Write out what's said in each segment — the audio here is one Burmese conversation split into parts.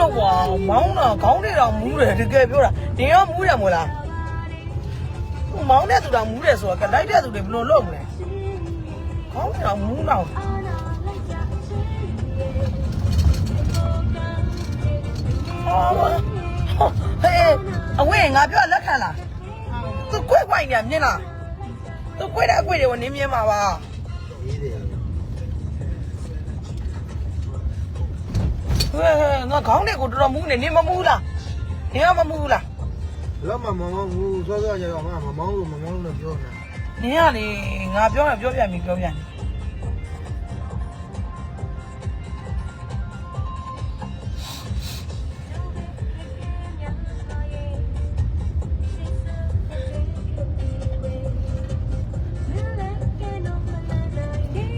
တော့ကွာမောင်းတော့ခေါင်းတွေတော့မူးတယ်တကယ်ပြောတာဒီရောမူးတယ်မို့လားဟိုမောင်းတဲ့သူတော့မူးတယ်ဆိုတော့ကလိုက်တဲ့သူတွေဘယ်လိုလုပ်မလဲခေါင်းတွေတော့မူးတော့ဟာဟဲ့အဝေးငါပြောလက်ခံလားသူခွဲခွိုင်နေမြင်လားသူခွဲတဲ့အခွေတွေကိုနင်းမြင်မှာပါ ငါခေါင်းတွေကိုတော်တော်မူးနေနေမမူးလားနေကမမူးလားလောမမောင်ဘူးစောစောကြတော့ငါမမောင်းလို့မမောင်းလို့ပြောနေနင်ကလေငါပြောရင်ပြောပြန်ပြီပြောပြန်ပြီ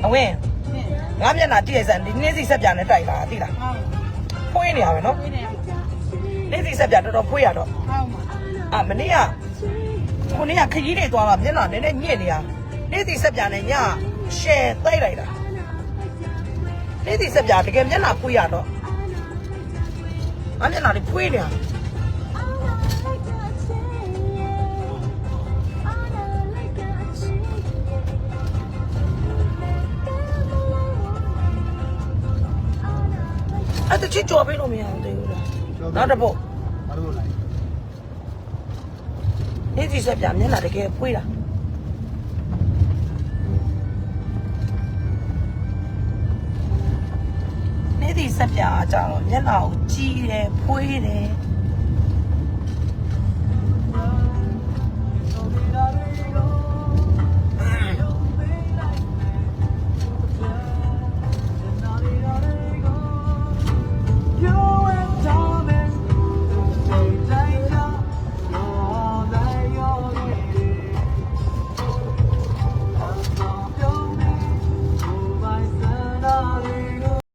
အဝင်းငါမျက်နှာကြည့်ရစမ်းဒီနေ့စီဆက်ပြန်နဲ့တိုက်လာသိလား ဟုတ်ဖွေးနေရပဲနော်ဝိနေဟုတ်နေ့စီဆက်ပြန်တော်တော်ဖွေးရတော့မှာအာမနေ့ကခုနေ့ကခကြီးတွေသွားတာမျက်နှာနည်းနည်းညစ်နေရနေ့စီဆက်ပြန်နဲ့ညရှယ်သိမ့်လိုက်တာနေ့စီဆက်ပြန်တကယ်မျက်နှာဖွေးရတော့ငါမျက်နှာတွေဖွေးနေရ အဲ့တချစ်ကြော်ပေးလို့မရအောင်သေးဘူးလားနောက်တစ်ပုတ်ဘာလို့လိုက်နေ့စီဆက်ပြန်မျက်နှာတကယ်ဖွေးတာနေ့စီဆက်ပြန်အကြတော့မျက်နှာကိုကြီးတယ်ဖွေးတယ်